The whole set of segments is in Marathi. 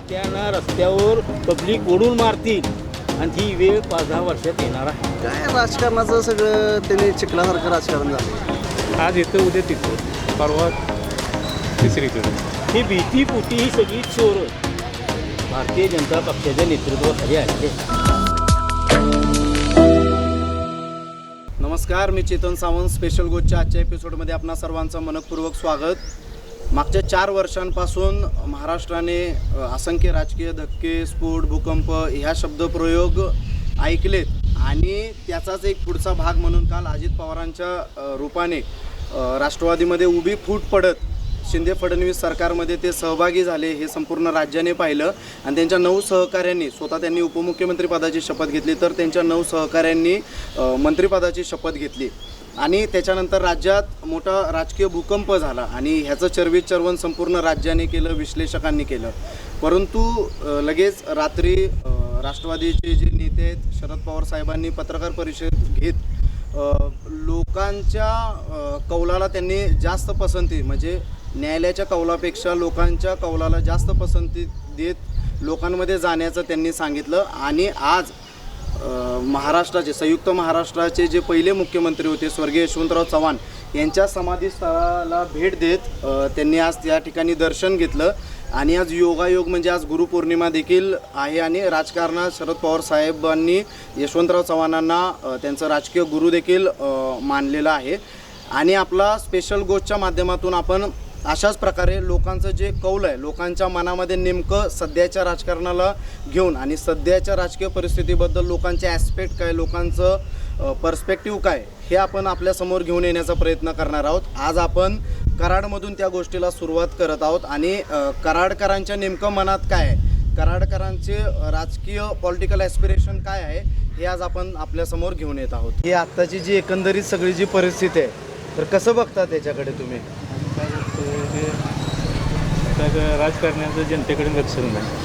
नेत्यांना रस्त्यावर पब्लिक ओढून मारतील. आणि ही वेळ पाच दहा वर्षात येणार आहे. काय राजकारणाचं सगळं त्यांनी चिखलासारखं राजकारण झालं? आज इथं उद्या तिथं परवा तिसरीकडे. ही भीतीपोटी ही सगळी चोर भारतीय जनता पक्षाच्या नेतृत्वाखाली आलेली आहे नमस्कार मी चेतन सावंत स्पेशल गोचच्या आजच्या एपिसोडमध्ये आपणा सर्वांचं मनपूर्वक स्वागत. मागच्या चार वर्षांपासून महाराष्ट्राने असंख्य राजकीय धक्के स्फोट भूकंप ह्या शब्दप्रयोग ऐकलेत. आणि त्याचाच एक पुढचा भाग म्हणून काल अजित पवारांच्या रूपाने राष्ट्रवादीमध्ये उभी फूट पडत शिंदे फडणवीस सरकारमध्ये ते सहभागी झाले हे संपूर्ण राज्याने पाहिलं. आणि त्यांच्या नऊ सहकाऱ्यांनी स्वतः त्यांनी उपमुख्यमंत्रीपदाची शपथ घेतली तर त्यांच्या नऊ सहकाऱ्यांनी मंत्रिपदाची शपथ घेतली. आणि त्याच्यानंतर राज्यात मोठा राजकीय भूकंप झाला आणि ह्याचं चर्वित चर्वण संपूर्ण राज्याने केलं विश्लेषकांनी केलं. परंतु लगेच रात्री राष्ट्रवादीचे जे नेते आहेत शरद पवार साहेबांनी पत्रकार परिषद घेत लोकांच्या कौलाला त्यांनी जास्त पसंती म्हणजे न्यायालयाच्या कौलापेक्षा लोकांच्या कौलाला जास्त पसंती देत लोकांमध्ये जाण्याचं त्यांनी सांगितलं. आणि आज महाराष्ट्राचे संयुक्त महाराष्ट्राचे जे पहिले मुख्यमंत्री होते स्वर्गीय यशवंतराव चव्हाण यांच्या समाधीस्थळाला भेट देत त्यांनी आज त्या ठिकाणी दर्शन घेतलं. आणि आज योगायोग म्हणजे आज गुरुपौर्णिमा देखील आहे आणि राजकारणात शरद पवार साहेबांनी यशवंतराव चव्हाणांना त्यांचं राजकीय गुरु देखील मानलेलं आहे. आणि आपला स्पेशल गोष्टच्या माध्यमातून आपण अशाच प्रकारे लोकांचं जे कौल आहे लोकांच्या मनामध्ये नेमकं सध्याच्या राजकारणाला घेऊन आणि सध्याच्या राजकीय परिस्थितीबद्दल लोकांचे ॲस्पेक्ट काय लोकांचं पर्स्पेक्टिव्ह काय हे आपण आपल्यासमोर घेऊन येण्याचा प्रयत्न करणार आहोत. आज आपण कराडमधून त्या गोष्टीला सुरुवात करत आहोत आणि कराडकरांच्या नेमकं मनात काय आहे? कराडकरांचे राजकीय पॉलिटिकल ॲस्पिरेशन काय आहे हे आज आपण आपल्यासमोर घेऊन येत आहोत. ही आत्ताची जी एकंदरीत सगळी जी परिस्थिती आहे तर कसं बघता त्याच्याकडे तुम्ही? आता राजकारण्याचं जनतेकडे लक्ष नाही.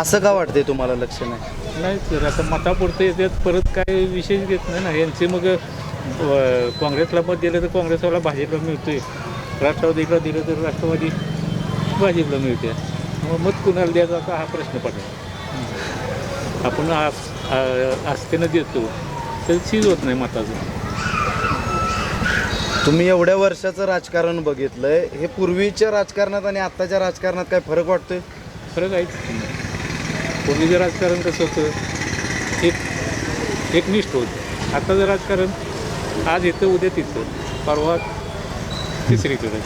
असं का वाटतंय तुम्हाला लक्ष नाही? नाही तर आता मतापुरतं येतात परत काय विशेष घेत नाही ना. यांचे मग काँग्रेसला मत दिलं तर काँग्रेसवाला भाजपला मिळतोय. राष्ट्रवादीला दिलं तर राष्ट्रवादी भाजपला मिळते मग मत कुणाला द्यायचा आता हा प्रश्न पडला. आपण आस्थेनं देतो. तर चीज होत नाही मताचं. तुम्ही एवढ्या वर्षाचं राजकारण बघितलंय हे पूर्वीच्या राजकारणात आणि आत्ताच्या राजकारणात काय फरक वाटतोय? फरक आहेच. पूर्वीचं राजकारण कसं होतं? एक एकनिष्ठ होतं. आताचं राजकारण आज इथं उद्या तिथं. परवा तिसरीकडे.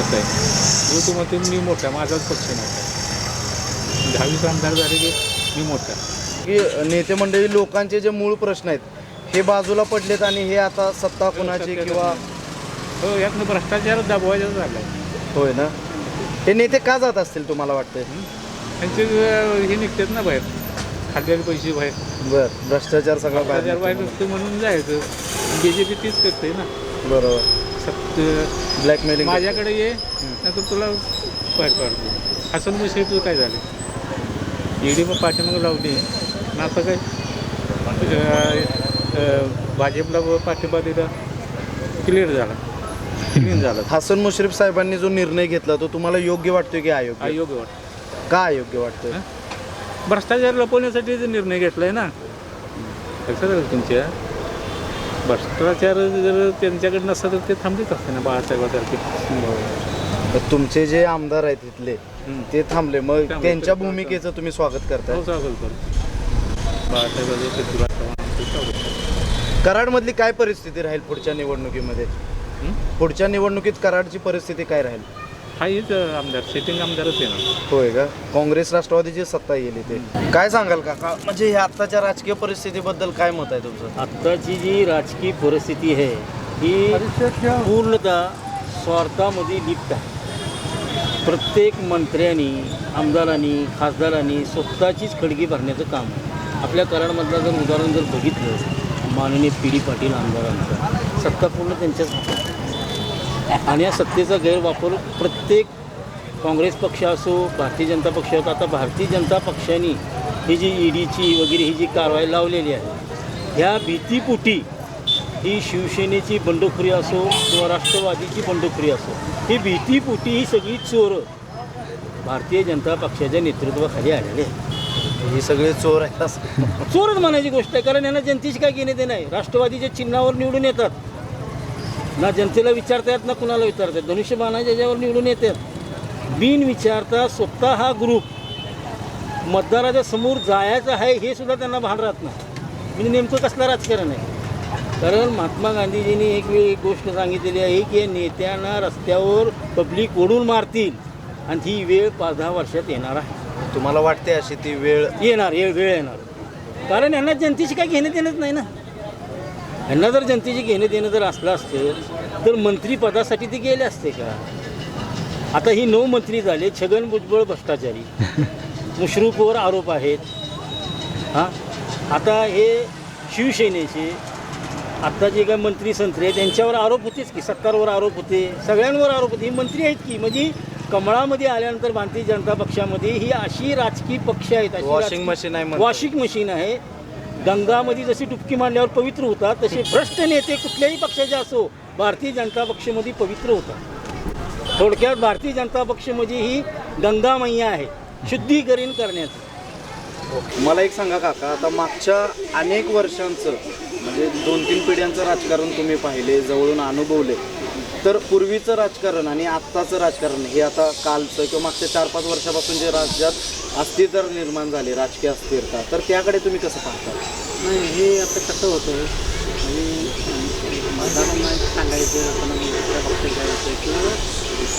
असं आहे. जो तुम्हाला मी मोठा माझाच पक्ष मोठा. दहावीस आमदार झाले की मी मोठा. की नेते मंडळी लोकांचे जे मूळ प्रश्न आहेत हे बाजूला पडलेत आणि हे आता सत्ता कोणाची किंवा हो यातनं भ्रष्टाचार दबवायचा झाला होय ना? हे नेते का जात असतील तुम्हाला वाटतंय? त्यांचे हे निघतात ना बाहेर. खाल्लेले पैसे बाहेर. बर भ्रष्टाचार सगळा भ्रष्टाचार बाहेर बाहेर नसतं म्हणून जायचं. बी जे पी तीच करते ना. बरोबर. सत्य ब्लॅकमेलिंग माझ्याकडे ये नाही तर तुला बाहेर काढतो हसन मुश्रीफ काय झाले? ईडी मग पाठीमागं लावली. आणि आता काय? अं, भाजपला पाठिंबा दिला क्लिअर झाला. क्लीन झाला. हसन मुश्रीफ साहेबांनी जो निर्णय घेतला तो तुम्हाला योग्य वाटतोय की अयोग्य? अयोग्य वाटतं का अयोग्य वाटतोय? भ्रष्टाचार लपवण्यासाठी जे निर्णय घेतला आहे ना लक्षात आलं तुमच्या? भ्रष्टाचार जर त्यांच्याकडे नसता तर ते थांबलेच असते ना बाळासाहेबासारखे तर तुमचे जे आमदार आहेत इथले हं. ते थांबले. मग. त्यांच्या भूमिकेचं तुम्ही स्वागत करताय. हो स्वागत करतो. बाळासाहेबाचं स्वागत करतो. कराडमधली काय परिस्थिती राहील पुढच्या निवडणुकीमध्ये? हं? पुढच्या निवडणुकीत कराडची परिस्थिती काय राहील? हा हेच आमदार सिटिंग आमदारच आहे ना. होय का? काँग्रेस राष्ट्रवादीची सत्ता येईल इथे. काय सांगाल काका? म्हणजे हे आत्ताच्या राजकीय परिस्थितीबद्दल काय मत आहे तुमचं? आत्ताची जी राजकीय परिस्थिती आहे ही पूर्णतः स्वार्थामध्ये लिप्त आहे. प्रत्येक मंत्र्यांनी आमदारांनी खासदारांनी स्वतःचीच खडगी भरण्याचं काम आहे. आपल्या कराडमधलं जर उदाहरण जर बघितलं माननीय पी डी पाटील आमदारांचा सत्ता पूर्ण त्यांच्याच हातात आणि या सत्तेचा गैरवापर प्रत्येक काँग्रेस पक्ष असो भारतीय जनता पक्ष असो आता भारतीय जनता पक्षाने ही जी ईडीची वगैरे ही जी कारवाई लावलेली आहे ह्या भीतीपोटी ही शिवसेनेची बंडखोरी असो किंवा राष्ट्रवादीची बंडखोरी असो ही भीतीपोटी ही सगळी चोरं भारतीय जनता पक्षाच्या नेतृत्वाखाली आलेली आहे ही सगळे चोर आहेत असं. चोरच म्हणायची गोष्ट आहे कारण यांना जनतेशी काय घेणे ते नाही राष्ट्रवादीच्या चिन्हावर निवडून येतात ना जनतेला विचारता येत ना कुणाला विचारता येत? धनुष्यबाणाच्या याच्यावर निवडून येतात. बिन विचारता स्वतः हा ग्रुप मतदाराच्या समोर जायचं आहे हे सुद्धा त्यांना भान राहत नाही. म्हणजे नेमकं कसलं राजकारण आहे? कारण महात्मा गांधीजींनी एक वेळ एक गोष्ट सांगितलेली आहे की या नेत्यांना रस्त्यावर पब्लिक ओढून मारतील. आणि ही वेळ पाच दहा वर्षात येणार आहे. तुम्हाला वाटते अशी ती वेळ येणार ये वेळ येणार? कारण यांना जनतेशी काही घेणं देणंच नाही ना. यांना जर जनतेची घेणं देणं जर असलं असतं तर मंत्रीपदासाठी ते गेले असते का? आता ही नऊ मंत्री झाले छगन भुजबळ भ्रष्टाचारी. मुश्रूफवर आरोप आहेत. हां? आता हे शिवसेनेचे आत्ता जे काही मंत्री संत्री आहेत त्यांच्यावर आरोप होतेच की सरकारवर आरोप होते सगळ्यांवर आरोप होते. ही मंत्री आहेत की? म्हणजे कमळामध्ये आल्यानंतर भारतीय जनता पक्षामध्ये ही अशी राजकीय पक्ष आहेत अशी वॉशिंग राजकीय- मशीन आहे म्हणतात. वॉशिंग मशीन आहे. गंगामध्ये जशी डुबकी मारल्यावर पवित्र होतात तसे भ्रष्ट नेते कुठल्याही पक्षाचे असो भारतीय जनता पक्षामध्ये पवित्र होतात. थोडक्यात भारतीय जनता पक्ष म्हणजे ही गंगा मैया आहे शुद्धीकरण करण्याचं. मला एक सांगा काका आता मागच्या अनेक वर्षांचं म्हणजे दोन तीन पिढ्यांचं राजकारण तुम्ही पाहिले जवळून अनुभवले तर पूर्वीचं राजकारण आणि आत्ताचं राजकारण हे आता कालचं किंवा मागच्या चार पाच वर्षापासून जे राज्यात अस्थिरता निर्माण झाली राजकीय अस्थिरता तर त्याकडे तुम्ही कसं पाहता? नाही हे आता कसं होतं आणि मतदारांना सांगायचं आपण दुसऱ्या पक्षात जायचं किंवा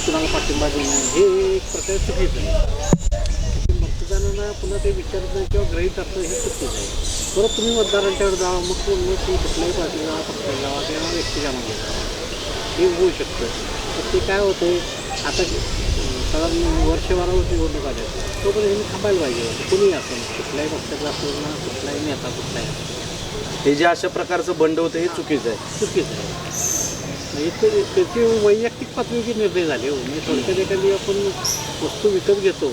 कुणाला पाठिंबा देणं हे एक प्रकारे चुकीचं आहे. मतदारांना पुन्हा ते विचारणं किंवा ग्रहित असणं हे चुकीचं आहे. परत तुम्ही मतदारांच्याकडे जावा मग तुम्ही कुठल्याही पार्टीला जावा पक्षात जावा किंवा व्यक्तीच्या जावा. हे होऊ शकतं. तर ते काय होतं आता साधारण वर्षभरावर निवडणूक आल्या तोपर्यंत ह्यांनी थांबायला पाहिजे. होतं कुणीही असं कुठल्याही पक्षातला असो ना कुठलाही नेता कुठलाही हे जे अशा प्रकारचं बंड होतं हे चुकीचं आहे. चुकीचं आहे. म्हणजे त्याची वैयक्तिक पातळीचे निर्णय झाले हो. म्हणजे थोडक्यात एखादी आपण वस्तू विकत घेतो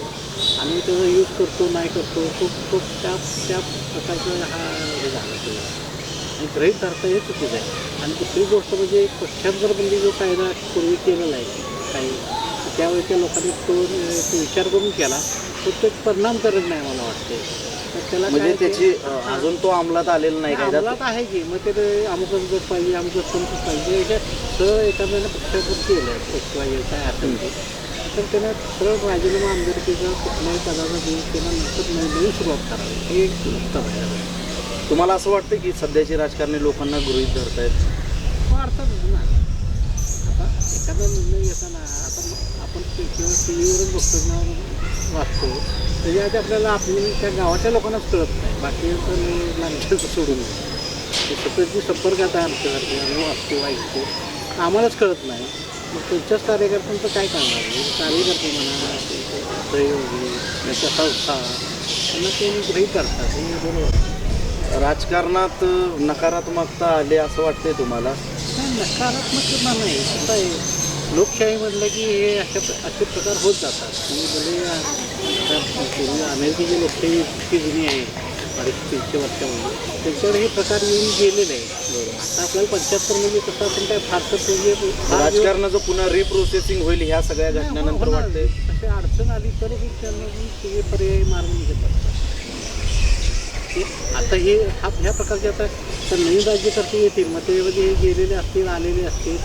आणि त्याचा यूज करतो नाही करतो तो तो त्या त्या प्रकारचा हा हे झाला. आणि ग्रहित धरता हे चुकीचं आहे आणि दुसरी गोष्ट म्हणजे पक्षांतरबंदी जो कायदा पूर्वी केलेला आहे काही तर त्यावेळी त्या लोकांनी तो विचार करून केला तो ते परिणाम करत नाही मला वाटते. तर त्याला म्हणजे त्याची अजून तो अंमलात आलेला नाही अंमलात आहे की मग ते अमुकच गट पाहिजे अमुकच पंच पाहिजे. सरळ एखाद्याने पक्षावर केलं पक्षवाई काय असेल ते. तर त्यानं सरळ राजीनामा आमदारकीचा कुठल्याही पदाचा देऊन त्याला नंतर नवीन सुरुवात करावी. हे एक उत्तम आहे. तुम्हाला असं वाटतं की सध्याची राजकारणी लोकांना गृहीत धरतायत? आहेत अर्थातच ना. आता एखादा निर्णय घेताना आता आपण ते किंवा टी व्हीवरच बघतो ना वाचतो त्याच्यात आपल्याला आपली त्या गावाच्या लोकांनाच कळत नाही. बाकी तर सोडून ते सततची संपर्क आहे आमच्यासारखे आम्ही वाचतो ऐकतो आम्हालाच कळत नाही. मग त्यांच्याच कार्यकर्त्यांचं काय करणार कार्यकर्ते म्हणा सहयोगी त्याचा संस्था त्यांना ते गृहीत करतात हे बरोबर. राजकारणात नकारात्मकता आली असं वाटतंय तुम्हाला? नकारात्मक नाही. लोकशाही म्हटलं की हे अशा असे प्रकार होत जातात. म्हणजे भले अमेरिकेची लोकशाही इतकी जुनी आहे अडीचशे तीनशे वर्षामध्ये. त्याच्यावर हे प्रकार येऊन गेलेले आहे आता आपल्याला पंच्याहत्तरमध्ये कसं आपण काय फारसं म्हणजे फार दिवस- राजकारणाचं पुन्हा रिप्रोसेसिंग होईल ह्या सगळ्या घटनानंतर. वाटतंय? अशी अडचण आली तरच त्यांना सगळे पर्यायी मार्ग निघत असतात. आता हे हा ह्या प्रकारचे आता तर नवीन राज्यकर्ते येतील मग त्याच्यामध्ये हे गेलेले असतील आलेले असतील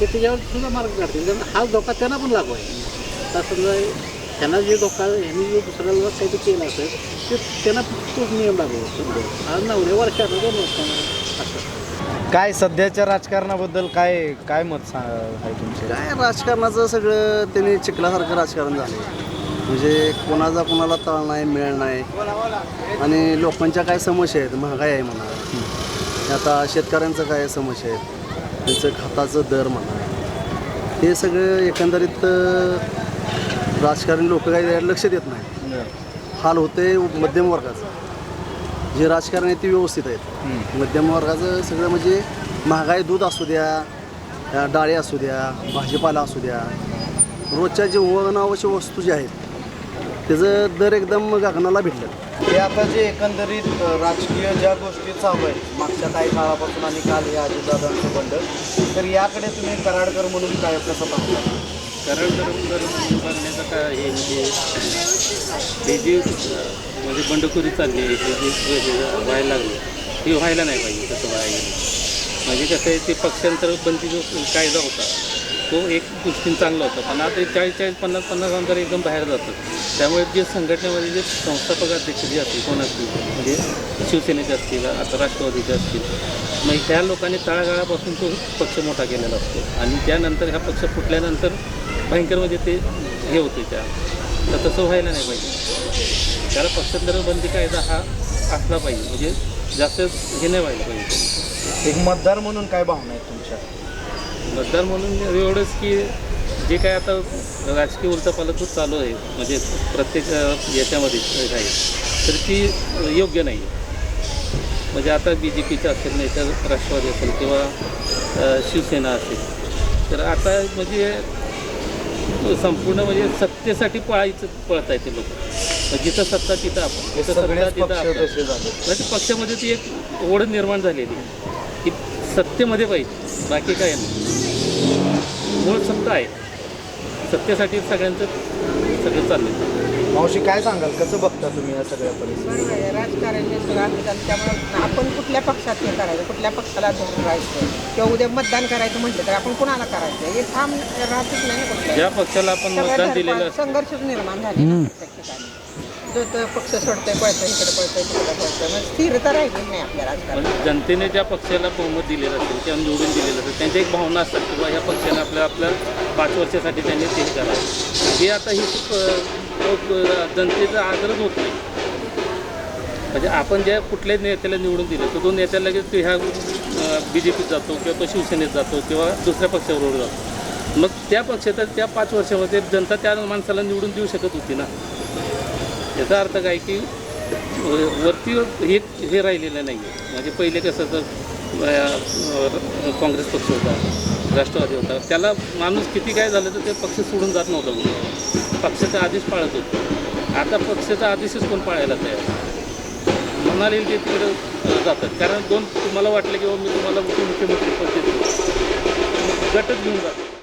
ते त्याच्यावर सुद्धा मार्ग काढतील. कारण हा धोका त्यांना पण लागू आहे. आता समजा त्यांना जे धोका ह्यांनी जे दुसऱ्याला काहीतरी केलं असेल ते त्यांना तोच नियम लागू होतो. आज नवऱ्या वर्षात दोन वर्षानं असं. काय सध्याच्या राजकारणाबद्दल काय काय मत सा- आहे तुमचे? काय राजकारणाचं सगळं त्यांनी चिखलासारखं राजकारण झालं म्हणजे कोणाचा कोणाला तळ नाही मिळ नाही. आणि लोकांच्या काय समस्या आहेत? महागाई आहे म्हणा. आता शेतकऱ्यांचं काय समस्या आहेत? त्यांचं खताचं दर म्हणा. हे सगळं एकंदरीत राजकारणी लोक काही लक्ष देत नाही हाल होते मध्यम वर्गाचं. जे राजकारण आहे ते व्यवस्थित आहेत. मध्यम वर्गाचं सगळं म्हणजे महागाई दूध असू द्या डाळी असू द्या भाजीपाला असू द्या. रोजच्या जीवनावश्यक वस्तू ज्या आहेत त्याचं दर एकदम गगनाला भेटलं. ते आता जे एकंदरीत अ, राजकीय ज्या गोष्टी चालू आहेत मागच्या काही काळापासून आणि काल हे अजितदादांचं बंड तर याकडे तुम्ही कराडकर म्हणून काय कसं पाहता? कारण जर बघण्याचं काय हे म्हणजे हे जी अं, म्हणजे बंडखोरी चालली आहे हे जे हे व्हायला लागले. ते व्हायला नाही पाहिजे तसं व्हायला गेलं म्हणजे कसं आहे ते पक्षांतर बंदी जो कायदा होता तो एक दृष्टीने चांगला होता. पण आता चाळीस चाळीस पन्नास पन्नास आमदार एकदम बाहेर जातात. त्यामुळे जे संघटनेमध्ये जे संस्थापक अध्यक्ष जे असतील कोण असतील म्हणजे शिवसेनेचे असतील आता राष्ट्रवादीचे असतील. मग ह्या लोकांनी तळागाळापासून तो पक्ष मोठा केलेला असतो. आणि त्यानंतर हा पक्ष फुटल्यानंतर भयंकर म्हणजे ते हे होते त्या. तर तसं व्हायला नाही पाहिजे. त्याला पक्षांतर बंदी कायदा हा असला पाहिजे. म्हणजे जास्त हे नाही व्हायला पाहिजे. एक मतदार म्हणून काय भावना आहेत तुमच्या? मतदार म्हणून एवढंच की जे काय आता राजकीय उलथापालथ चालू आहे म्हणजे प्रत्येक याच्यामध्ये आहे तर ती योग्य नाही. म्हणजे आता बी जे पीचं असेल नाही तर राष्ट्रवादी असेल किंवा शिवसेना असेल तर आता म्हणजे संपूर्ण म्हणजे सत्तेसाठी पळायचं पळत आहे ते लोक. जिथं सत्ता तिथं आपण जिथं सत्ता तिथं पक्ष आपण. म्हणजे पक्षामध्ये ती एक ओढ निर्माण झालेली आहे. सत्तेमध्ये पाहिजे. बाकी काय नाही. मूळ सत्ता आहे. सत्तेसाठी सगळ्यांचं सगळं चाललं मावशी काय सांगाल? कसं बघता तुम्ही या सगळ्या परिस्थिती? बरोबर आहे. राजकारण. त्यामुळे आपण कुठल्या पक्षात हे करायचं? कुठल्या पक्षाला धरून राहायचं? किंवा उद्या मतदान करायचं म्हटलं तर आपण कुणाला करायचं? हे ठाम राहतच नाही ज्या पक्षाला आपण मतदान दिलेलं संघर्षच निर्माण झाले ना तो पक्ष सोडतोय पळतोय इकडे पळतोय तिकडे पळतोय. मग स्थिरता राहिली नाही आपल्याला राजकारणात. म्हणजे जनतेने ज्या पक्षाला बहुमत दिलेलं असेल किंवा निवडून दिलेलं असेल त्यांच्या एक भावना असतात किंवा ह्या पक्षाने आपल्या आपल्या पाच वर्षासाठी त्यांनी ते करावं. हे आता ही जनतेचा आदरच होत नाही. म्हणजे आपण ज्या कुठल्याही नेत्याला निवडून दिलं तर तो नेत्या लगेच तो ह्या बी जे पीत जातो किंवा तो शिवसेनेत जातो किंवा दुसऱ्या पक्षाबरोबर जातो. मग त्या पक्षात त्या पाच वर्षामध्ये जनता त्या माणसाला निवडून देऊ शकत होती ना. याचा अर्थ काय की वरती हे हे राहिलेलं नाही आहे म्हणजे पहिले कसं तर काँग्रेस पक्ष होता राष्ट्रवादी होता. त्याला माणूस किती काय झालं तर ते पक्ष सोडून जात नव्हता कुठं. पक्षाचा आदेश पाळत होतो. आता पक्षाचा आदेशच कोण पाळायला तयार? म्हणाले ते तिकडे जातात. कारण दोन तुम्हाला वाटलं की बाबा मी तुम्हाला मुख्यमंत्री पद देतो. गटच घेऊन जातो